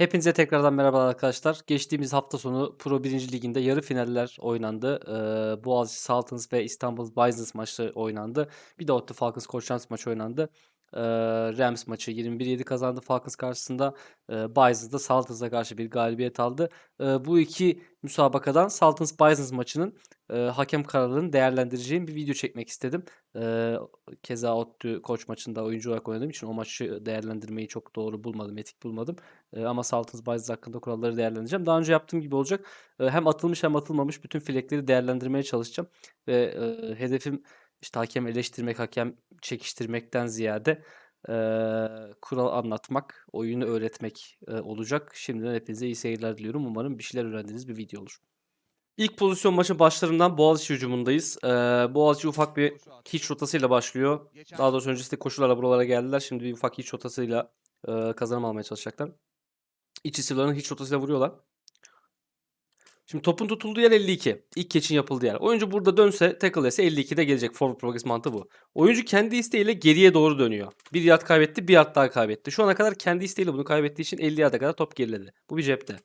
Hepinize tekrardan merhabalar arkadaşlar. Geçtiğimiz hafta sonu Pro 1. Liginde yarı finaller oynandı. Ee, Boğaziçi Saltans ve İstanbul Byzance maçı oynandı. Bir de Otto Falcons Koçans maçı oynandı. Ee, Rams maçı 21-7 kazandı Falcons karşısında. Ee, Byzance da Saltans'a karşı bir galibiyet aldı. Ee, bu iki müsabakadan Saltans Byzance maçının e, hakem kararlarını değerlendireceğim bir video çekmek istedim. Ee, keza Otto koç maçında oyuncu olarak oynadığım için o maçı değerlendirmeyi çok doğru bulmadım, etik bulmadım. Eee, ama Saltans Byzes hakkında kuralları değerlendireceğim. Daha önce yaptığım gibi olacak. Eee, hem atılmış hem atılmamış bütün flag'leri değerlendirmeye çalışacağım. Ve eee, hedefim işte hakem eleştirmek, hakem çekiştirmekten ziyade eee, kural anlatmak, oyunu öğretmek eee, olacak. Şimdiden hepinize iyi seyirler diliyorum. Umarım bir şeyler öğrendiğiniz bir video olur. İlk pozisyon maçın başlarından Boğaziçi hücumundayız. Eee Boğaziçi ufak bir hiç rotasıyla başlıyor. Daha doğrusu öncesinde koşularla buralara geldiler. Şimdi bir ufak hiç rotasıyla eee kazanım almaya çalışacaklar. İç isimlerini hiç rotasıyla vuruyorlar. Şimdi topun tutulduğu yer 52. İlk keçin yapıldığı yer. Oyuncu burada dönse tackle ise 52'de gelecek. Forward progress mantığı bu. Oyuncu kendi isteğiyle geriye doğru dönüyor. Bir yard kaybetti, bir yard daha kaybetti. Şu ana kadar kendi isteğiyle bunu kaybettiği için 50 yarda kadar top geriledi. Bu bir cepte.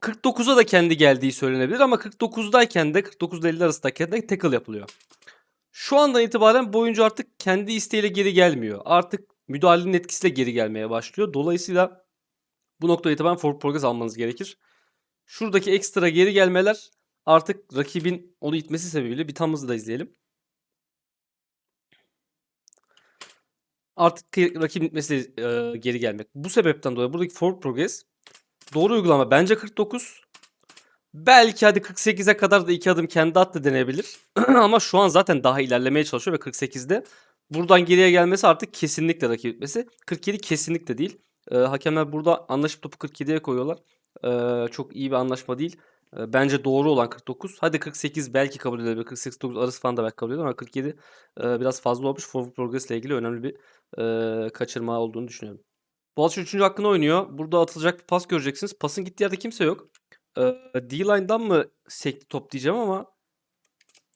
49'a da kendi geldiği söylenebilir ama 49'dayken de 49 ile 50 arasındayken de tackle yapılıyor. Şu andan itibaren bu oyuncu artık kendi isteğiyle geri gelmiyor. Artık müdahalenin etkisiyle geri gelmeye başlıyor. Dolayısıyla bu noktaya itibaren forward progress almanız gerekir. Şuradaki ekstra geri gelmeler artık rakibin onu itmesi sebebiyle bir tam hızla izleyelim. Artık ki- rakibin itmesi e, geri gelmek. Bu sebepten dolayı buradaki forward progress doğru uygulama bence 49. Belki hadi 48'e kadar da iki adım kendi attı denebilir. Ama şu an zaten daha ilerlemeye çalışıyor ve 48'de buradan geriye gelmesi artık kesinlikle rakip itmesi. 47 kesinlikle değil. Ee, hakemler burada anlaşıp topu 47'ye koyuyorlar. Ee, çok iyi bir anlaşma değil. Ee, bence doğru olan 49. Hadi 48 belki kabul edilebilir. 48-9 arası falan da belki kabul edilir ama 47 e, biraz fazla olmuş. Forward progress ile ilgili önemli bir e, kaçırma olduğunu düşünüyorum. Boğaziçi 3. hakkını oynuyor. Burada atılacak bir pas göreceksiniz. Pasın gittiği yerde kimse yok. Ee, D-line'dan mı sekti top diyeceğim ama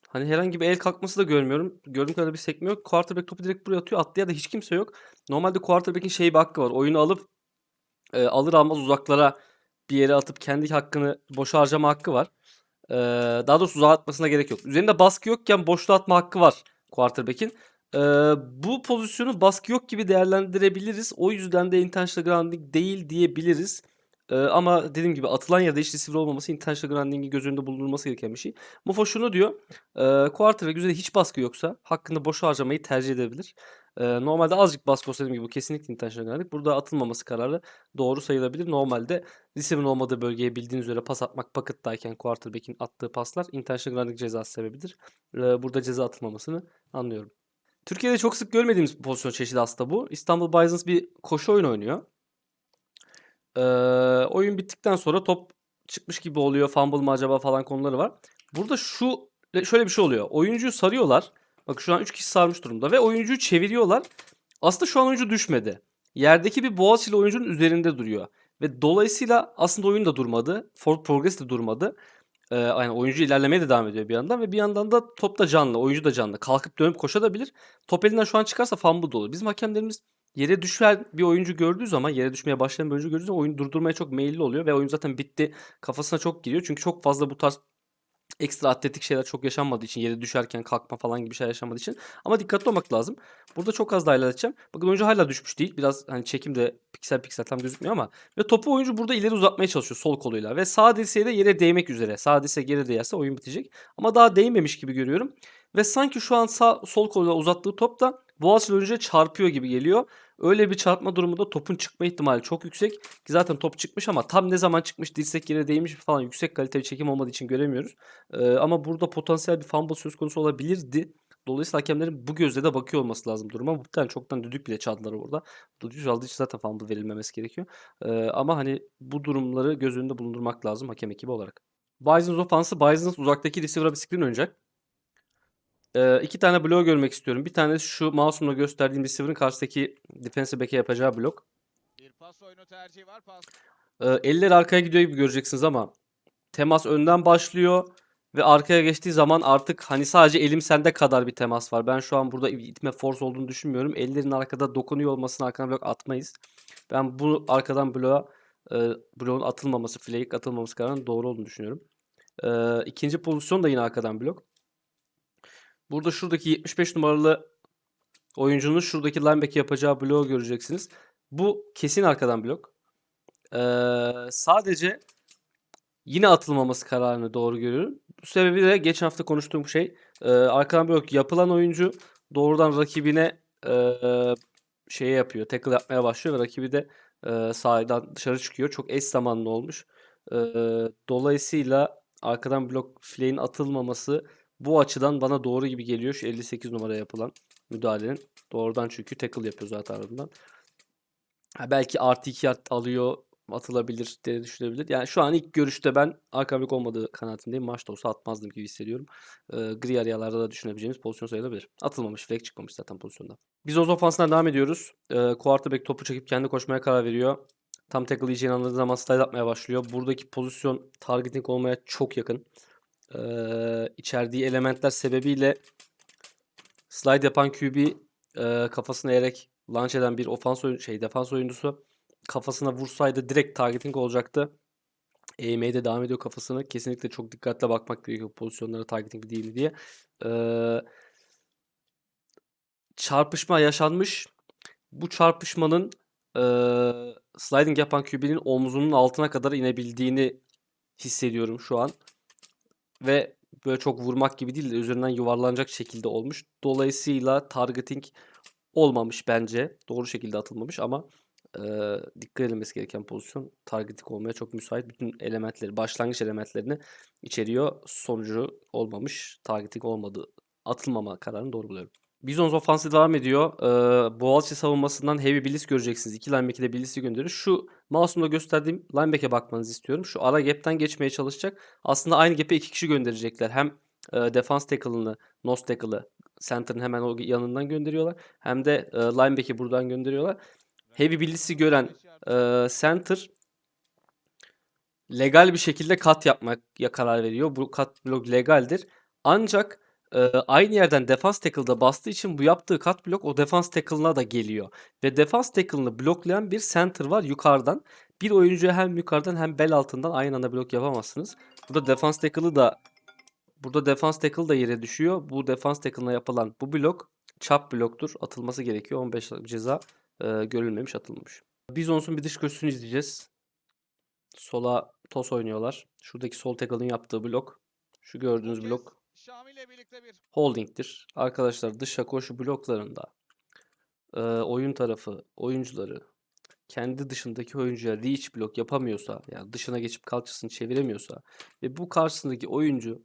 hani herhangi bir el kalkması da görmüyorum. Gördüğüm kadarıyla bir sekme yok. Quarterback topu direkt buraya atıyor. Attığı yerde hiç kimse yok. Normalde quarterback'in şey bir hakkı var. Oyunu alıp e, alır almaz uzaklara bir yere atıp kendi hakkını boşa harcama hakkı var. Ee, daha doğrusu uzağa atmasına gerek yok. Üzerinde baskı yokken boşluğa atma hakkı var quarterback'in. Ee, bu pozisyonu baskı yok gibi değerlendirebiliriz. O yüzden de intentional grounding değil diyebiliriz. Ee, ama dediğim gibi atılan yerde hiç receiver olmaması intentional grounding'i göz önünde bulundurulması gereken bir şey. Mufo şunu diyor. E, quarterback üzerinde hiç baskı yoksa hakkında boş harcamayı tercih edebilir. E, normalde azıcık baskı olsa dediğim gibi bu kesinlikle intentional grounding. Burada atılmaması kararı doğru sayılabilir. Normalde receiver'ın olmadığı bölgeye bildiğiniz üzere pas atmak pocket'tayken quarterback'in attığı paslar intentional grounding cezası sebebidir. E, burada ceza atılmamasını anlıyorum. Türkiye'de çok sık görmediğimiz bir pozisyon çeşidi aslında bu. İstanbul Byzance bir koşu oyunu oynuyor. Ee, oyun bittikten sonra top çıkmış gibi oluyor. Fumble mı acaba falan konuları var. Burada şu şöyle bir şey oluyor. Oyuncuyu sarıyorlar. Bak şu an 3 kişi sarmış durumda ve oyuncuyu çeviriyorlar. Aslında şu an oyuncu düşmedi. Yerdeki bir boğaz ile oyuncunun üzerinde duruyor. Ve dolayısıyla aslında oyun da durmadı. Forward progress de durmadı. Ee, yani oyuncu ilerlemeye de devam ediyor bir yandan ve bir yandan da top da canlı, oyuncu da canlı. Kalkıp dönüp koşabilir. Top elinden şu an çıkarsa fumble da olur. Bizim hakemlerimiz yere düşen bir oyuncu gördüğü zaman, yere düşmeye başlayan bir oyuncu gördüğü zaman oyunu durdurmaya çok meyilli oluyor ve oyun zaten bitti kafasına çok giriyor. Çünkü çok fazla bu tarz ekstra atletik şeyler çok yaşanmadığı için yere düşerken kalkma falan gibi şeyler yaşanmadığı için ama dikkatli olmak lazım. Burada çok az daha ilerleteceğim. Bakın oyuncu hala düşmüş değil. Biraz hani çekimde piksel piksel tam gözükmüyor ama ve topu oyuncu burada ileri uzatmaya çalışıyor sol koluyla ve sağ dirseği de yere değmek üzere. Sağ dirsek yere değerse oyun bitecek. Ama daha değmemiş gibi görüyorum. Ve sanki şu an sağ sol koluyla uzattığı top da Boğaziçi oyuncuya çarpıyor gibi geliyor. Öyle bir çarpma durumunda topun çıkma ihtimali çok yüksek. Ki zaten top çıkmış ama tam ne zaman çıkmış dirsek yere değmiş falan yüksek kaliteli çekim olmadığı için göremiyoruz. Ee, ama burada potansiyel bir fumble söz konusu olabilirdi. Dolayısıyla hakemlerin bu gözle de bakıyor olması lazım duruma. Muhtemelen çoktan düdük bile çaldılar orada. Düdük çaldığı için zaten fumble verilmemesi gerekiyor. Ee, ama hani bu durumları göz önünde bulundurmak lazım hakem ekibi olarak. Bison's ofansı Bison's uzaktaki receiver'a bir screen oynayacak. Ee, iki tane blok görmek istiyorum. Bir tanesi şu mouse'umla gösterdiğim receiver'ın karşıdaki defensive back'e yapacağı blok. Bir pas oyunu tercihi var. Pas. Ee, eller arkaya gidiyor gibi göreceksiniz ama temas önden başlıyor ve arkaya geçtiği zaman artık hani sadece elim sende kadar bir temas var. Ben şu an burada itme force olduğunu düşünmüyorum. Ellerin arkada dokunuyor olmasına arkadan blok atmayız. Ben bu arkadan bloğa e, bloğun atılmaması, flag atılmaması kararının doğru olduğunu düşünüyorum. E, ikinci pozisyon da yine arkadan blok. Burada şuradaki 75 numaralı oyuncunun şuradaki linebacker yapacağı bloğu göreceksiniz. Bu kesin arkadan blok. Ee, sadece yine atılmaması kararını doğru görüyorum. Bu sebebi de geçen hafta konuştuğum şey e, arkadan blok yapılan oyuncu doğrudan rakibine e, şeye yapıyor. Tackle yapmaya başlıyor ve rakibi de e, sahiden dışarı çıkıyor. Çok eş zamanlı olmuş. E, dolayısıyla arkadan blok flay'in atılmaması bu açıdan bana doğru gibi geliyor. Şu 58 numara yapılan müdahalenin. Doğrudan çünkü tackle yapıyor zaten ardından. Ha, belki artı 2 yard alıyor atılabilir diye düşünebilir. Yani şu an ilk görüşte ben arkamlık olmadığı kanaatindeyim. Maçta olsa atmazdım gibi hissediyorum. Ee, gri arayalarda da düşünebileceğimiz pozisyon sayılabilir. Atılmamış. Flag çıkmamış zaten pozisyonda. Biz Oz ofansına devam ediyoruz. Ee, quarterback topu çekip kendi koşmaya karar veriyor. Tam tackle yiyeceğini anladığı zaman slide atmaya başlıyor. Buradaki pozisyon targeting olmaya çok yakın. Ee, içerdiği elementler sebebiyle slide yapan QB e, kafasını eğerek launch eden bir ofans oyun şey defans oyuncusu kafasına vursaydı direkt targeting olacaktı. Eğmeye de devam ediyor kafasını. Kesinlikle çok dikkatle bakmak gerekiyor pozisyonlara targeting değil diye. Ee, çarpışma yaşanmış. Bu çarpışmanın e, sliding yapan QB'nin omzunun altına kadar inebildiğini hissediyorum şu an. Ve böyle çok vurmak gibi değil de üzerinden yuvarlanacak şekilde olmuş. Dolayısıyla targeting olmamış bence. Doğru şekilde atılmamış ama e, dikkat edilmesi gereken pozisyon targeting olmaya çok müsait. Bütün elementleri, başlangıç elementlerini içeriyor. Sonucu olmamış. Targeting olmadı. Atılmama kararını doğru buluyorum. Bizons ofansı devam ediyor. Ee, Boğaziçi savunmasından heavy blitz göreceksiniz. İki linebacker'e blitz'i gönderiyor. Şu mouse'umda gösterdiğim lineback'e bakmanızı istiyorum. Şu ara gap'ten geçmeye çalışacak. Aslında aynı gap'e iki kişi gönderecekler. Hem e, defense tackle'ını, nose tackle'ı center'ın hemen o yanından gönderiyorlar. Hem de e, lineback'i buradan gönderiyorlar. Heavy blitz'i gören e, center legal bir şekilde kat yapmaya karar veriyor. Bu kat blok legaldir. Ancak e, aynı yerden defans tackle'da bastığı için bu yaptığı kat blok o defans tackle'ına da geliyor. Ve defans tackle'ını bloklayan bir center var yukarıdan. Bir oyuncuya hem yukarıdan hem bel altından aynı anda blok yapamazsınız. Burada defans tackle'ı da burada defans tackle da yere düşüyor. Bu defans tackle'ına yapılan bu blok çap bloktur. Atılması gerekiyor. 15 ceza e, görülmemiş atılmamış. Bizons'un bir dış köşesini izleyeceğiz. Sola tos oynuyorlar. Şuradaki sol tackle'ın yaptığı blok. Şu gördüğünüz blok Holding'tir. Arkadaşlar dışa koşu bloklarında e, oyun tarafı oyuncuları kendi dışındaki oyuncuya reach blok yapamıyorsa yani dışına geçip kalçasını çeviremiyorsa ve bu karşısındaki oyuncu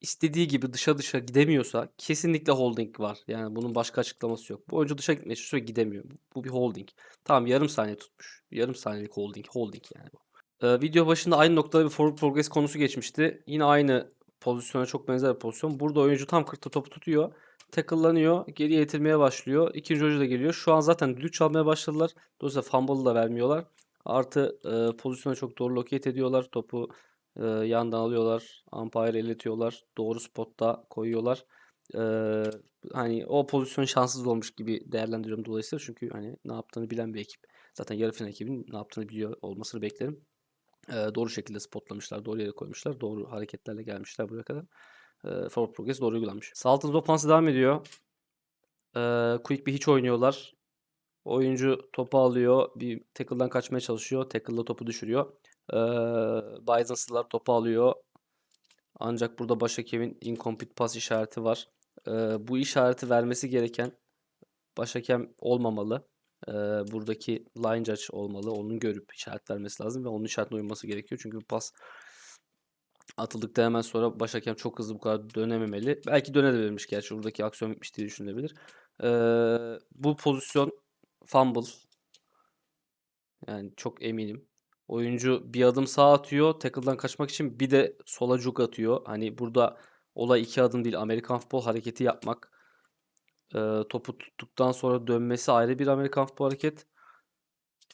istediği gibi dışa dışa gidemiyorsa kesinlikle holding var. Yani bunun başka açıklaması yok. Bu oyuncu dışa gitmeye çalışıyor gidemiyor. Bu bir holding. Tamam yarım saniye tutmuş. Yarım saniyelik holding. Holding yani bu. Ee, video başında aynı noktada bir forward progress konusu geçmişti. Yine aynı pozisyona çok benzer bir pozisyon. Burada oyuncu tam 40'ta topu tutuyor. Tackle'lanıyor. Geriye itilmeye başlıyor. İkinci oyuncu da geliyor. Şu an zaten düdük çalmaya başladılar. Dolayısıyla fumble'ı da vermiyorlar. Artı e, pozisyona çok doğru locate ediyorlar. Topu e, yandan alıyorlar. Umpire iletiyorlar. Doğru spotta koyuyorlar. E, hani o pozisyon şanssız olmuş gibi değerlendiriyorum dolayısıyla. Çünkü hani ne yaptığını bilen bir ekip. Zaten yarı final ekibinin ne yaptığını biliyor olmasını beklerim. E, doğru şekilde spotlamışlar. Doğru yere koymuşlar. Doğru hareketlerle gelmişler buraya kadar. E, forward progress doğru uygulanmış. Saltons ofansı devam ediyor. E, quick bir hiç oynuyorlar. Oyuncu topu alıyor. Bir tackle'dan kaçmaya çalışıyor. Tackle'la topu düşürüyor. Ee, Byzance'lılar topu alıyor. Ancak burada başhakem'in incomplete pass işareti var. Ee, bu işareti vermesi gereken başhakem olmamalı. Ee, buradaki line judge olmalı. Onun görüp işaret vermesi lazım ve onun işaretine uyması gerekiyor. Çünkü pas atıldıktan hemen sonra başhakem çok hızlı bu kadar dönememeli. Belki dönebilirmiş gerçi. Buradaki aksiyon bitmiş diye düşünülebilir. Ee, bu pozisyon fumble. Yani çok eminim. Oyuncu bir adım sağa atıyor. Tackle'dan kaçmak için bir de sola cuk atıyor. Hani burada olay iki adım değil. Amerikan futbol hareketi yapmak. Ee, topu tuttuktan sonra dönmesi ayrı bir Amerikan futbol hareket.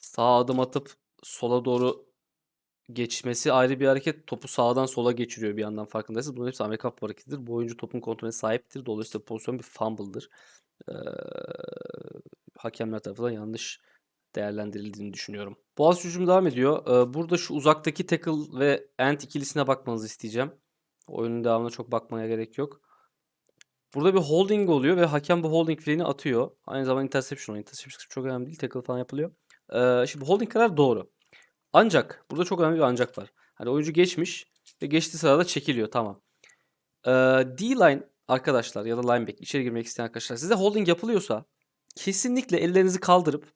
Sağa adım atıp sola doğru geçmesi ayrı bir hareket. Topu sağdan sola geçiriyor bir yandan farkındaysanız. Bunların hepsi Amerikan futbol hareketidir. Bu oyuncu topun kontrolüne sahiptir. Dolayısıyla pozisyon bir fumble'dır. Ee, hakemler tarafından yanlış değerlendirildiğini düşünüyorum. Boğaziçi hücum devam ediyor. Ee, burada şu uzaktaki tackle ve end ikilisine bakmanızı isteyeceğim. Oyunun devamına çok bakmaya gerek yok. Burada bir holding oluyor ve hakem bu holding flane'i atıyor. Aynı zamanda interception. Interception çok önemli değil. Tackle falan yapılıyor. Ee, şimdi holding karar doğru. Ancak burada çok önemli bir ancak var. Hani oyuncu geçmiş ve geçtiği sırada çekiliyor. Tamam. Ee, D-line arkadaşlar ya da linebacker içeri girmek isteyen arkadaşlar size holding yapılıyorsa kesinlikle ellerinizi kaldırıp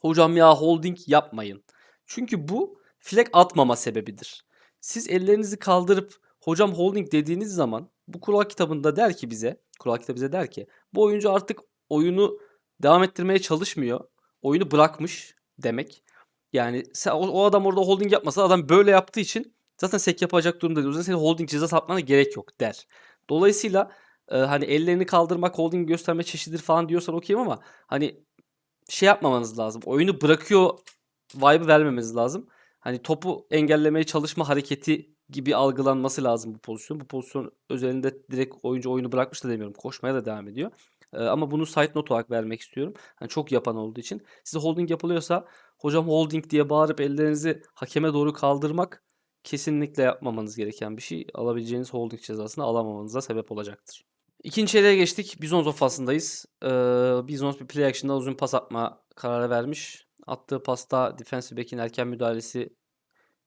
hocam ya holding yapmayın. Çünkü bu flag atmama sebebidir. Siz ellerinizi kaldırıp hocam holding dediğiniz zaman bu kural kitabında der ki bize, kural kitabı bize der ki bu oyuncu artık oyunu devam ettirmeye çalışmıyor. Oyunu bırakmış demek. Yani sen, o, o adam orada holding yapmasa adam böyle yaptığı için zaten sek yapacak durumda değil. O yüzden senin holding cezası atmana gerek yok der. Dolayısıyla e, hani ellerini kaldırmak holding gösterme çeşididir falan diyorsan okeyim ama hani şey yapmamanız lazım. Oyunu bırakıyor vibe'ı vermemeniz lazım. Hani topu engellemeye çalışma hareketi gibi algılanması lazım bu pozisyon. Bu pozisyon özelinde direkt oyuncu oyunu bırakmış da demiyorum. Koşmaya da devam ediyor. Ee, ama bunu side note olarak vermek istiyorum. Hani çok yapan olduğu için. Size holding yapılıyorsa hocam holding diye bağırıp ellerinizi hakeme doğru kaldırmak kesinlikle yapmamanız gereken bir şey. Alabileceğiniz holding cezasını alamamanıza sebep olacaktır. İkinci çeyreğe geçtik. Bizons offasındayız. Ee, Bizons bir play action'da uzun pas atma kararı vermiş. Attığı pasta defensive back'in erken müdahalesi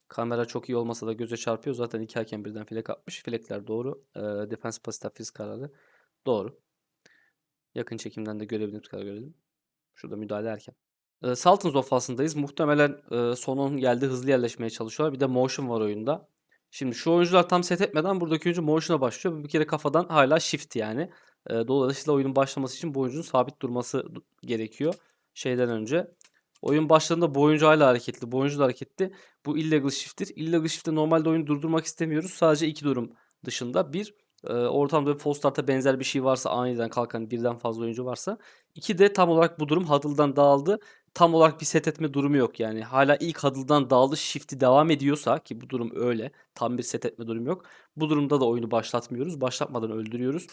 kamera çok iyi olmasa da göze çarpıyor. Zaten iki hakem birden filek atmış. Filekler doğru. Ee, defensive pass interference kararı doğru. Yakın çekimden de görebildiğimiz kadar görelim. Şurada müdahale erken. Ee, Sultans offasındayız. Muhtemelen e, son 10 geldi hızlı yerleşmeye çalışıyorlar. Bir de motion var oyunda. Şimdi şu oyuncular tam set etmeden buradaki oyuncu motion'a başlıyor. Bir kere kafadan hala shift yani. Ee, dolayısıyla oyunun başlaması için bu oyuncunun sabit durması du- gerekiyor. Şeyden önce. Oyun başladığında bu oyuncu hala hareketli. Bu da hareketli. Bu illegal shift'tir. Illegal shift'te normalde oyunu durdurmak istemiyoruz. Sadece iki durum dışında. Bir, e, ortamda bir false start'a benzer bir şey varsa aniden kalkan birden fazla oyuncu varsa. İki de tam olarak bu durum huddle'dan dağıldı. Tam olarak bir set etme durumu yok. Yani hala ilk huddle'dan dağıldı shift'i devam ediyorsa ki bu durum öyle. Tam bir set etme durumu yok. Bu durumda da oyunu başlatmıyoruz. Başlatmadan öldürüyoruz.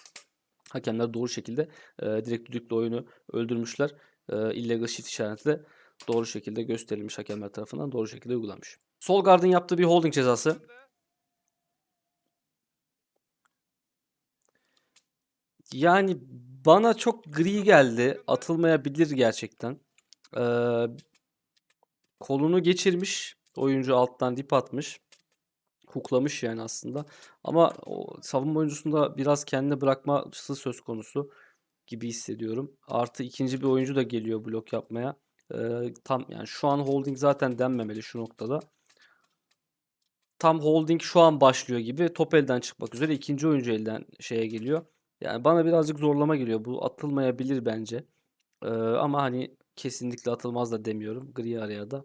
Hakemler doğru şekilde e, direkt düdükle oyunu öldürmüşler. E, illegal shift işareti de doğru şekilde gösterilmiş hakemler tarafından doğru şekilde uygulanmış. Sol guard'ın yaptığı bir holding cezası. Yani bana çok gri geldi. Atılmayabilir gerçekten. Ee, kolunu geçirmiş. Oyuncu alttan dip atmış. Huklamış yani aslında. Ama o savunma oyuncusunda biraz kendine bırakması söz konusu gibi hissediyorum. Artı ikinci bir oyuncu da geliyor blok yapmaya. Ee, tam yani şu an holding zaten denmemeli şu noktada. Tam holding şu an başlıyor gibi top elden çıkmak üzere ikinci oyuncu elden şeye geliyor. Yani bana birazcık zorlama geliyor. Bu atılmayabilir bence. Ee, ama hani kesinlikle atılmaz da demiyorum. Gri araya da.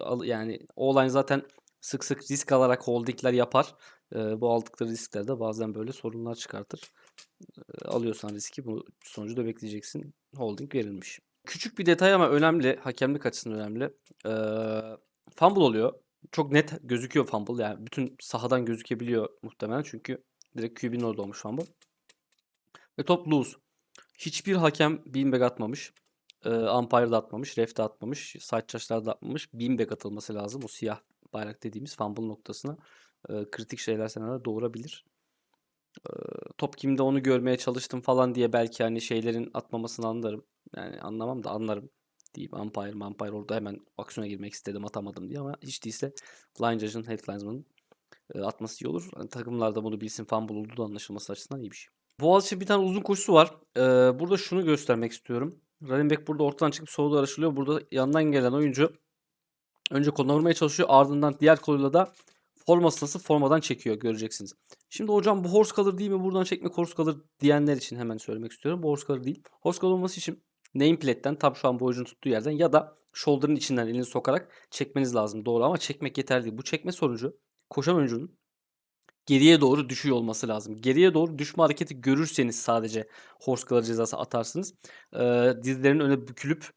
Al- yani o olay zaten sık sık risk alarak holdingler yapar. Ee, bu aldıkları riskler de bazen böyle sorunlar çıkartır. Ee, alıyorsan riski bu sonucu da bekleyeceksin. Holding verilmiş. Küçük bir detay ama önemli. Hakemlik açısından önemli. Ee, fumble oluyor. Çok net gözüküyor fumble. Yani bütün sahadan gözükebiliyor muhtemelen. Çünkü direkt QB'nin orada olmuş fumble. Ve top loose. Hiçbir hakem beanbag atmamış. Ee, umpire da atmamış. Ref de atmamış. Side da atmamış. Beanbag atılması lazım. O siyah bayrak dediğimiz fumble noktasına. Ee, kritik şeyler senaryo doğurabilir. Top kimde onu görmeye çalıştım falan diye belki hani şeylerin atmamasını anlarım. Yani anlamam da anlarım deyip umpire umpire orada hemen aksiyona girmek istedim atamadım diye ama hiç değilse line judge'ın head atması iyi olur. Hani takımlar bunu bilsin fumble olduğu anlaşılması açısından iyi bir şey. Boğaziçi bir tane uzun koşusu var. Burada şunu göstermek istiyorum. Running back burada ortadan çıkıp sola doğru açılıyor. Burada yandan gelen oyuncu önce koluna vurmaya çalışıyor. Ardından diğer koluyla da formasını nasıl formadan çekiyor göreceksiniz. Şimdi hocam bu horse color değil mi? Buradan çekmek horse color diyenler için hemen söylemek istiyorum. Bu horse color değil. Horse color olması için nameplate'ten tam şu an bu oyuncunun tuttuğu yerden ya da shoulder'ın içinden elini sokarak çekmeniz lazım. Doğru ama çekmek yeterli değil. Bu çekme sonucu koşan oyuncunun geriye doğru düşüyor olması lazım. Geriye doğru düşme hareketi görürseniz sadece horse color cezası atarsınız. Ee, dizlerin öne bükülüp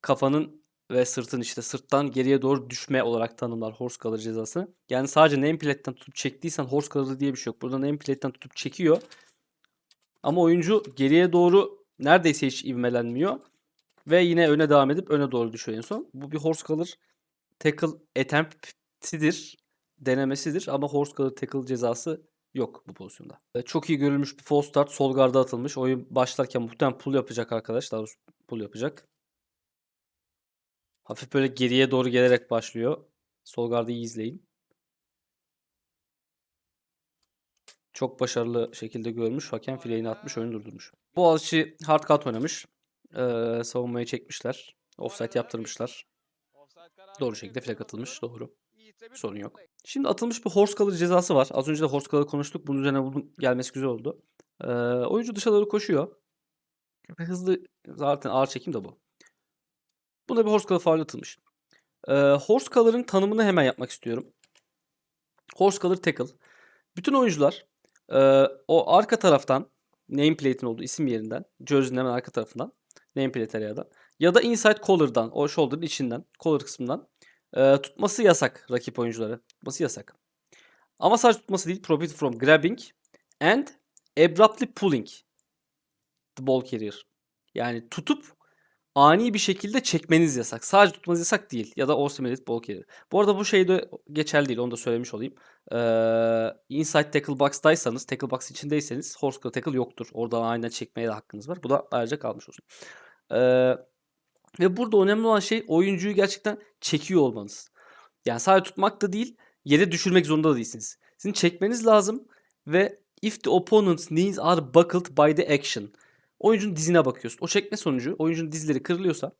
kafanın ve sırtın işte sırttan geriye doğru düşme olarak tanımlar horse color cezası. Yani sadece nameplate'ten tutup çektiysen horse color diye bir şey yok. Burada nameplate'ten tutup çekiyor. Ama oyuncu geriye doğru neredeyse hiç ivmelenmiyor. Ve yine öne devam edip öne doğru düşüyor en son. Bu bir horse color tackle attempt'idir. Denemesidir ama horse color tackle cezası yok bu pozisyonda. E, Çok iyi görülmüş bir false start sol garda atılmış. Oyun başlarken muhtemelen pull yapacak arkadaş. Daha doğrusu pull yapacak. Hafif böyle geriye doğru gelerek başlıyor. Sol gardı iyi izleyin. Çok başarılı şekilde görmüş. Hakem fileğini atmış, oyunu durdurmuş. Boğaziçi hard cut oynamış. Ee, savunmayı çekmişler. Offside yaptırmışlar. Doğru şekilde flag atılmış. Doğru. Sorun yok. Şimdi atılmış bir horse color cezası var. Az önce de horse color konuştuk. Bunun üzerine bunun gelmesi güzel oldu. Ee, oyuncu dışa doğru koşuyor. Hızlı zaten ağır çekim de bu. Buna bir horse color faul atılmış. Ee, horse color'ın tanımını hemen yapmak istiyorum. Horse color tackle. Bütün oyuncular e, o arka taraftan nameplate'in olduğu isim yerinden, jersey'nin hemen arka tarafından, nameplate area'dan ya da inside collar'dan, o shoulder'ın içinden, collar kısmından e, tutması yasak rakip oyuncuları. Tutması yasak. Ama sadece tutması değil, prohibited from grabbing and abruptly pulling the ball carrier. Yani tutup ani bir şekilde çekmeniz yasak. Sadece tutmanız yasak değil. Ya da ball carrier. Bu arada bu şey de geçerli değil. Onu da söylemiş olayım. Ee, inside tackle box'taysanız, tackle box içindeyseniz horse tackle yoktur. Oradan aniden çekmeye de hakkınız var. Bu da ayrıca kalmış olsun. Ee, ve burada önemli olan şey oyuncuyu gerçekten çekiyor olmanız. Yani sadece tutmak da değil, yere düşürmek zorunda da değilsiniz. Sizin çekmeniz lazım ve if the opponent's knees are buckled by the action. Oyuncunun dizine bakıyorsun. O çekme sonucu oyuncunun dizleri kırılıyorsa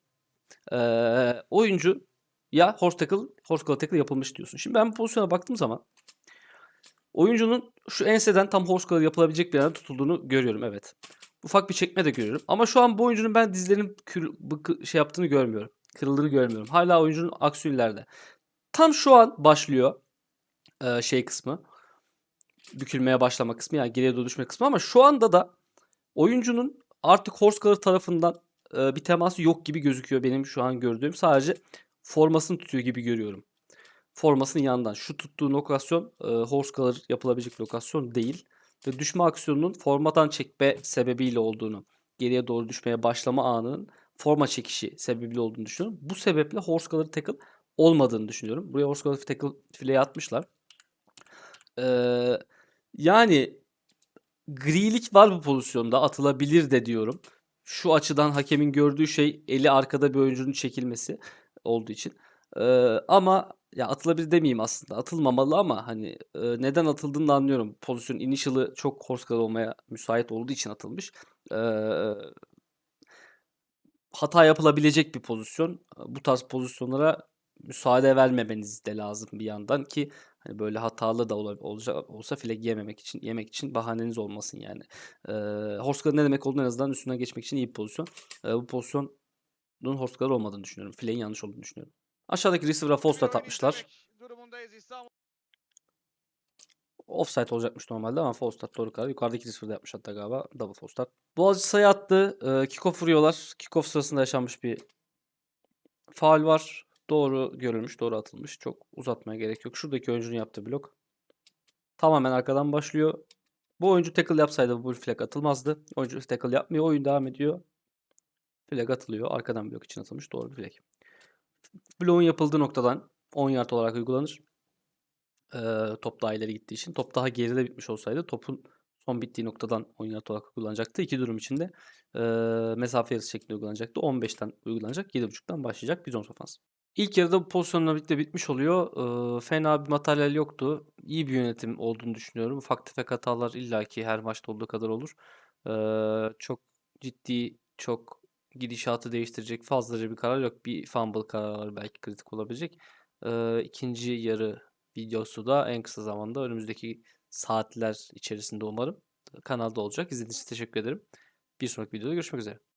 eee oyuncu ya horse tackle, horse collar tackle yapılmış diyorsun. Şimdi ben bu pozisyona baktığım zaman oyuncunun şu enseden tam horse collar yapılabilecek bir yerden tutulduğunu görüyorum. Evet. Ufak bir çekme de görüyorum. Ama şu an bu oyuncunun ben dizlerinin şey yaptığını görmüyorum. Kırıldığını görmüyorum. Hala oyuncunun aksiyonlarda. Tam şu an başlıyor eee, şey kısmı. Bükülmeye başlama kısmı yani geriye doğru düşme kısmı ama şu anda da oyuncunun artık horse tarafından e, bir teması yok gibi gözüküyor benim şu an gördüğüm. Sadece formasını tutuyor gibi görüyorum. Formasının yanından. Şu tuttuğu lokasyon e, horse collar yapılabilecek lokasyon değil. Ve düşme aksiyonunun formadan çekme sebebiyle olduğunu, geriye doğru düşmeye başlama anının forma çekişi sebebiyle olduğunu düşünüyorum. Bu sebeple horse collar tackle olmadığını düşünüyorum. Buraya horse collar tackle fileye atmışlar. Ee, yani grilik var bu pozisyonda atılabilir de diyorum. Şu açıdan hakemin gördüğü şey eli arkada bir oyuncunun çekilmesi olduğu için. Ee, ama ya atılabilir demeyeyim aslında. Atılmamalı ama hani e, neden atıldığını da anlıyorum. Pozisyon initial'ı çok collar olmaya müsait olduğu için atılmış. Ee, hata yapılabilecek bir pozisyon. Bu tarz pozisyonlara müsaade vermemeniz de lazım bir yandan ki hani böyle hatalı da ola, olacak olsa flag yememek için yemek için bahaneniz olmasın yani. Ee, horse ne demek olduğunu en azından üstünden geçmek için iyi bir pozisyon. Ee, bu pozisyonun horse olmadığını düşünüyorum. Flag'in yanlış olduğunu düşünüyorum. Aşağıdaki receiver'a false İstanbul. Offside olacakmış normalde ama false start doğru karar. Yukarıdaki receiver'da yapmış hatta galiba. Double false start. Boğaziçi sayı attı. Ee, kickoff vuruyorlar. Kickoff sırasında yaşanmış bir faul var. Doğru görülmüş, doğru atılmış. Çok uzatmaya gerek yok. Şuradaki oyuncunun yaptığı blok. Tamamen arkadan başlıyor. Bu oyuncu tackle yapsaydı bu flag atılmazdı. Oyuncu tackle yapmıyor. Oyun devam ediyor. Flag atılıyor. Arkadan blok için atılmış. Doğru bir flag. Bloğun yapıldığı noktadan 10 yard olarak uygulanır. Ee, top daha ileri gittiği için. Top daha geride bitmiş olsaydı topun son bittiği noktadan 10 yard olarak uygulanacaktı. İki durum içinde e, mesafe yarısı şeklinde uygulanacaktı. 15'ten uygulanacak. 7.5'tan başlayacak. Bizons ofans. İlk yarıda bu pozisyonla birlikte bitmiş oluyor. Ee, fena bir materyal yoktu. İyi bir yönetim olduğunu düşünüyorum. Ufak tefek hatalar illaki her maçta olduğu kadar olur. Ee, çok ciddi, çok gidişatı değiştirecek fazlaca bir karar yok. Bir fumble kararı belki kritik olabilecek. Ee, ikinci yarı videosu da en kısa zamanda önümüzdeki saatler içerisinde umarım kanalda olacak. İzlediğiniz için teşekkür ederim. Bir sonraki videoda görüşmek üzere.